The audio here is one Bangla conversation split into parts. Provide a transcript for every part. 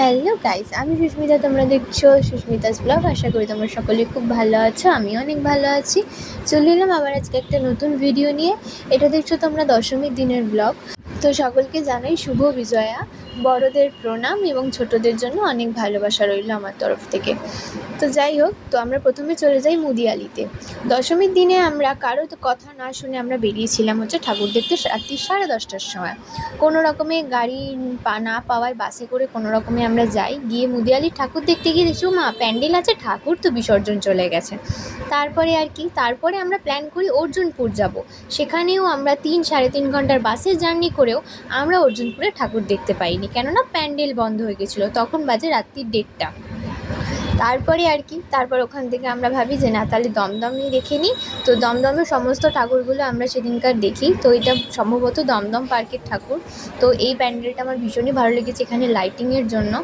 হ্যালো গাইস আমি সুস্মিতা, তোমরা দেখছ সুস্মিতাস ব্লগ। আশা করি তোমরা সকলে খুব ভালো আছো আমি অনেক ভালো আছি। চলে এলাম আবার আজকে একটা নতুন ভিডিও নিয়ে। এটা দেখছ তোমরা দশমীর দিনের ব্লগ। তো সকলকে জানাই শুভ বিজয়া। বড়দের প্রণাম এবং ছোটদের জন্য অনেক ভালোবাসা রইল আমার তরফ থেকে। তো যাই হোক, তো আমরা প্রথমে চলে যাই মুদিয়ালিতে। দশমীর দিনে আমরা কারও কথা না শুনে আমরা বেরিয়েছিলাম হচ্ছে ঠাকুর দেখতে রাত্রি সাড়ে দশটার সময়। কোনো রকমে গাড়ি না পাওয়ায় বাসে করে কোনো রকমে আমরা যাই। গিয়ে মুদিয়ালির ঠাকুর দেখতে গিয়ে দেখছি "ও মা প্যান্ডেল আছে, ঠাকুর তো বিসর্জন চলে গেছে। তারপরে আর কি, তারপরে আমরা প্ল্যান করি অর্জুনপুর যাব। সেখানেও আমরা তিন সাড়ে তিন ঘণ্টার বাসে জার্নি করেও আমরা অর্জুনপুরে ঠাকুর দেখতে পাইনি। কেননা প্যান্ডেল বন্ধ হয়ে গেছিল, তখন বাজে রাত্রির দেড়টা। তারপরে আর কি, তারপর ওখান থেকে আমরা ভাবি যে না, তাহলে দমদমই দেখে নিই। তো দমদমের সমস্ত ঠাকুরগুলো আমরা সেদিনকার দেখি। তো এটা সম্ভবত দমদম পার্কের ঠাকুর। তো এই প্যান্ডেলটা আমার ভীষণই ভালো লেগেছে এখানে লাইটিংয়ের জন্য।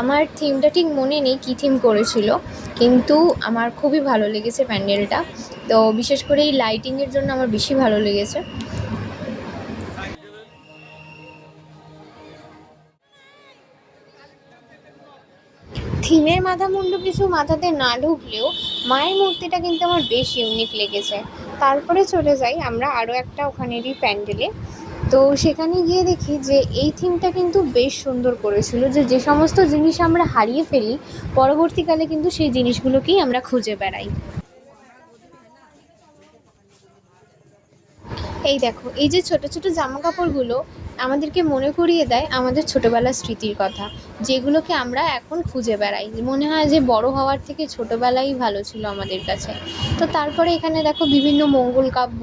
আমার থিমটা ঠিক মনে নেই কী থিম করেছিল, কিন্তু আমার খুবই ভালো লেগেছে প্যান্ডেলটা। তো বিশেষ করে এই লাইটিংয়ের জন্য আমার বেশি ভালো লেগেছে। থিমের মাথা মুন্ডু কিছু মাথাতে না ঢুকলেও মায়ের মূর্তিটা কিন্তু আমার বেশ ইউনিক লেগেছে। তারপরে চলে যাই আমরা আরও একটা ওখানেরই প্যান্ডেলে। তো সেখানে গিয়ে দেখি যে এই থিমটা কিন্তু বেশ সুন্দর করেছিল যে যে সমস্ত জিনিস আমরা হারিয়ে ফেলি, পরবর্তীকালে কিন্তু সেই জিনিসগুলোকেই আমরা খুঁজে বেড়াই। এই দেখো, এই যে ছোট ছোট জামা কাপড়গুলো আমাদেরকে মনে করিয়ে দেয় আমাদের ছোটোবেলার স্মৃতির কথা, যেগুলোকে আমরা এখন খুঁজে বেড়াই মনে হয় যে বড় হওয়ার থেকে ছোটোবেলাই ভালো ছিল আমাদের কাছে। তো তারপরে এখানে দেখো বিভিন্ন মঙ্গল কাব্য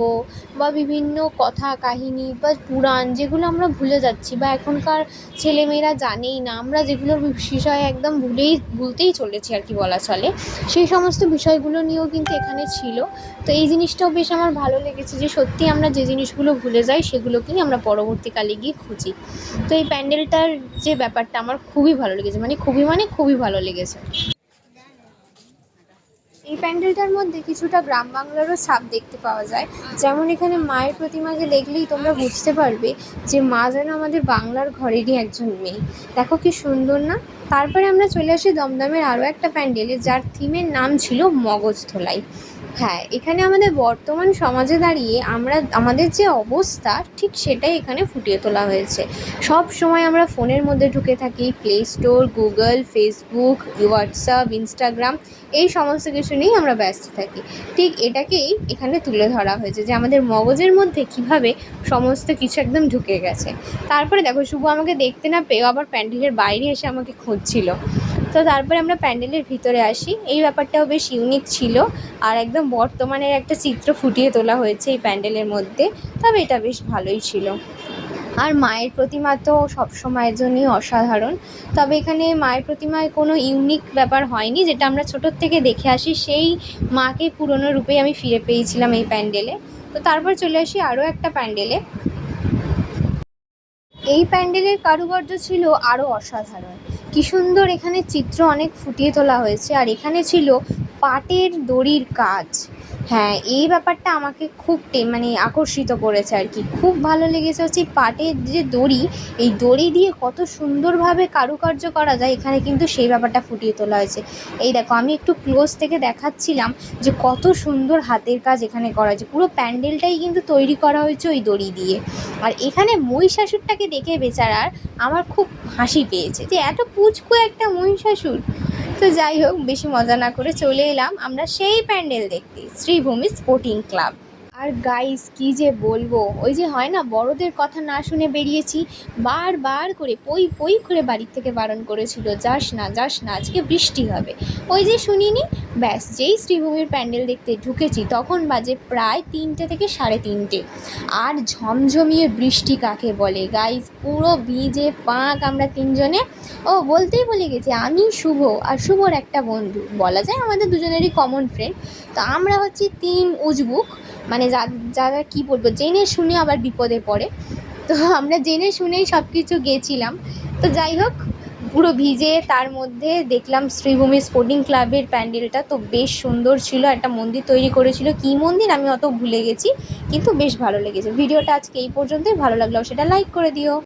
বা বিভিন্ন কথা, কাহিনী বা পুরাণ যেগুলো আমরা ভুলে যাচ্ছি বা এখনকার ছেলেমেয়েরা জানেই না। আমরা যেগুলোর বিষয়ে একদম ভুলেই, ভুলতেই চলেছি আর কি বলা চলে। সেই সমস্ত বিষয়গুলো নিয়েও কিন্তু এখানে ছিল। তো এই জিনিসটাও বেশ আমার ভালো লেগেছে যে সত্যি আমরা যে জিনিসগুলো ভুলে যাই সেগুলোকেই আমরা পরবর্তীকালে গিয়ে খুঁজি। তো এই প্যান্ডেলটার যে ব্যাপারটা আমার খুবই ভালো লেগেছে মানে খুবই মানে খুবই ভালো লেগেছে। এই প্যান্ডেলটার মধ্যে কিছুটা গ্রাম বাংলারও ছাপ দেখতে পাওয়া যায়। যেমন এখানে মায়ের প্রতিমাকে দেখলেই তোমরা বুঝতে পারবে যে মা যেন আমাদের বাংলার ঘরেরই একজন মেয়ে। দেখো কি সুন্দর না? তারপরে আমরা চলে আসি দমদমের আরও একটা প্যান্ডেলে, যার থিমের নাম ছিল মগজ ধোলাই। হ্যাঁ এখানে আমাদের বর্তমান সমাজে দাঁড়িয়ে আমরা, আমাদের যে অবস্থা, ঠিক সেটাই এখানে ফুটিয়ে তোলা হয়েছে। সব সময় আমরা ফোনের মধ্যে ঢুকে থাকি play store Google Facebook WhatsApp Instagram এই সমস্ত কিছু নিয়েই আমরা ব্যস্ত থাকি। ঠিক এটাকেই এখানে তুলে ধরা হয়েছে যে আমাদের মগজের মধ্যে কীভাবে সমস্ত কিছু একদম ঢুকে গেছে। তারপরে দেখো, শুভ আমাকে দেখতে না পেয়েও আবার প্যান্ডেলের বাইরে এসে আমাকে খুঁজছিল। তো তারপরে আমরা প্যান্ডেলের ভিতরে আসি। এই ব্যাপারটাও বেশ ইউনিক ছিল আর একদম বর্তমানের একটা চিত্র ফুটিয়ে তোলা হয়েছে এই প্যান্ডেলের মধ্যে। তবে এটা বেশ ভালোই ছিল। আর মায়ের প্রতিমা তো সব সময়ের জন্যই অসাধারণ। তবে এখানে মায়ের প্রতিমায় কোনো ইউনিক ব্যাপার হয়নি। যেটা আমরা ছোটোর থেকে দেখে আসি, সেই মাকে পুরনো রূপেই আমি ফিরে পেয়েছিলাম এই প্যান্ডেলে। তো তারপর চলে আসি আরও একটা প্যান্ডেলে। এই প্যান্ডেলের কারুকার্য ছিল আরও অসাধারণ। কি সুন্দর এখানে চিত্র অনেক ফুটিয়ে তোলা হয়েছে। আর এখানে ছিল পাটের দড়ির কাজ। হ্যাঁ এই ব্যাপারটা আমাকে খুব মানে আকর্ষিত করেছে আর কি। খুব ভালো লেগেছে হচ্ছে পাটের যে দড়ি, এই দড়ি দিয়ে কত সুন্দরভাবে কারুকার্য করা যায়, এখানে কিন্তু সেই ব্যাপারটা ফুটিয়ে তোলা হয়েছে। এই দেখো, আমি একটু ক্লোজ থেকে দেখাচ্ছিলাম যে কত সুন্দর হাতের কাজ এখানে করা হয়েছে। পুরো প্যান্ডেলটাই কিন্তু তৈরি করা হয়েছে ওই দড়ি দিয়ে। আর এখানে মহিষাসুরটাকে দেখে বেচারার আমার খুব হাসি পেয়েছে যে এত পুচকু একটা মহিষাসুর। তো যাই হোক, বেশি মজা না করে চলে এলাম। আমরা সেই প্যান্ডেল দেখতে, শ্রীভূমি স্পোর্টিং ক্লাব আর গাইস কি যে বলব? ওই যে হয় না, বড়দের কথা না শুনে বেরিয়েছি বারবার করে, পই পই করে বাড়ির থেকে বারণ করেছিল, যাস না যাস না, আজকে বৃষ্টি হবে। ওই যে শুনিনি? ব্যাস, যেই শ্রীভূমির প্যান্ডেল দেখতে ঢুকেছি, তখন বাজে প্রায় তিনটে থেকে সাড়ে তিনটে। আর ঝমঝমিয়ে বৃষ্টি কাকে বলে? গাইস পুরো ভিজে পাঁক আমরা তিনজনে। ও, বলতেই ভুলে গেছি, আমি শুভ আর শুভর একটা বন্ধু। বলা যায় আমাদের দুজনেরই কমন ফ্রেন্ড তো আমরা হচ্ছি তিন উজবুক। মানে যা, যারা কী বলব, জেনে শুনে আবার বিপদে পড়ে। তো আমরা জেনে শুনেই সব কিছু গেছিলাম। তো যাই হোক, পুরো ভিজে তার মধ্যে দেখলাম শ্রীভূমি স্পোর্টিং ক্লাবের প্যান্ডেলটা। তো বেশ সুন্দর ছিল, একটা মন্দির তৈরি করেছিল। কি মন্দির? আমি অত ভুলে গেছি, কিন্তু বেশ ভালো লেগেছে। ভিডিওটা আজকে এই পর্যন্তই। ভালো লাগল সেটা লাইক করে দিও।